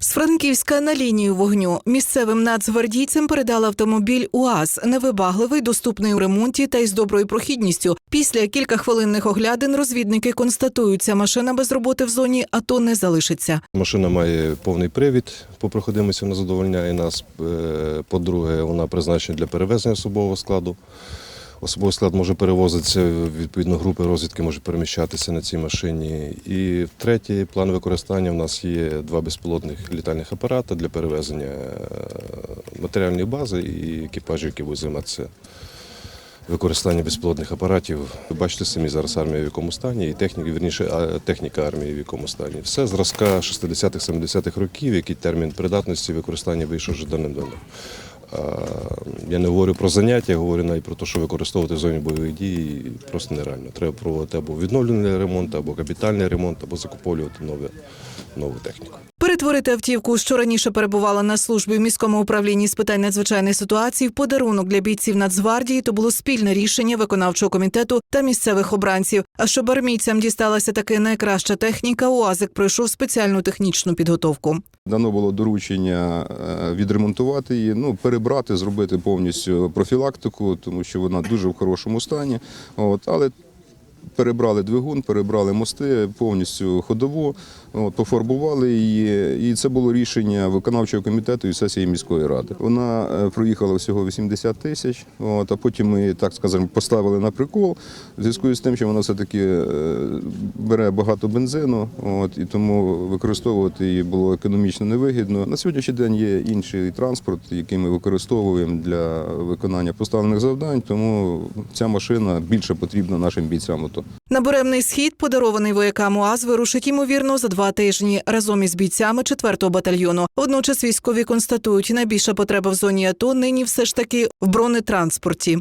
З Франківська на лінію вогню місцевим нацгвардійцям передали автомобіль УАЗ, невибагливий, доступний у ремонті та із доброю прохідністю. Після кількахвилинних оглядин розвідники констатують, ця машина без роботи в зоні АТО не залишиться. Машина має повний привід по проходимості, вона задовольняє нас. Е, По-друге, вона призначена для перевезення особового складу. Особовий склад може перевозитися, відповідно, групи розвідки можуть переміщатися на цій машині. І третій план використання в нас є два безпілотних літальних апарати для перевезення е, матеріальної бази і екіпажів, які будуть займатися використання безпілотних апаратів. Ви бачите самі зараз армія в якому стані, і техніка, вірніше, а, техніка армії в якому стані. Все зразка 60-х, 70-х років, який термін придатності використання вийшов вже давним-давно. А, Я не говорю про заняття, я говорю навіть про те, що використовувати в зоні бойових дій просто нереально. Треба проводити або відновлений ремонт, або капітальний ремонт, або закуповувати нову, нову техніку. Перетворити автівку, що раніше перебувала на службі в міському управлінні з питань надзвичайних ситуацій, в подарунок для бійців Нацгвардії, то було спільне рішення виконавчого комітету та місцевих обранців. А щоб армійцям дісталася таки найкраща техніка, УАЗик пройшов спеціальну технічну підготовку. Дано було доручення е, відремонтувати її, ну перебрати, зробити повністю профілактику, тому що вона дуже в хорошому стані. От, але перебрали двигун, перебрали мости, повністю ходову, от, пофарбували її. І це було рішення виконавчого комітету і сесії міської ради. Вона е, проїхала всього 80 тисяч, от, а потім ми, так скажемо, поставили на прикол в зв'язку з тим, що вона все-таки е, бере багато бензину, от, і тому використовувати її було економічно невигідно. На сьогоднішній день є інший транспорт, який ми використовуємо для виконання поставлених завдань, тому ця машина більше потрібна нашим бійцям. АТО. На буремний схід, подарований воякам УАЗ, вирушить ймовірно за два тижні разом із бійцями 4-го батальйону. Водночас військові констатують, найбільша потреба в зоні АТО нині все ж таки в бронетранспорті.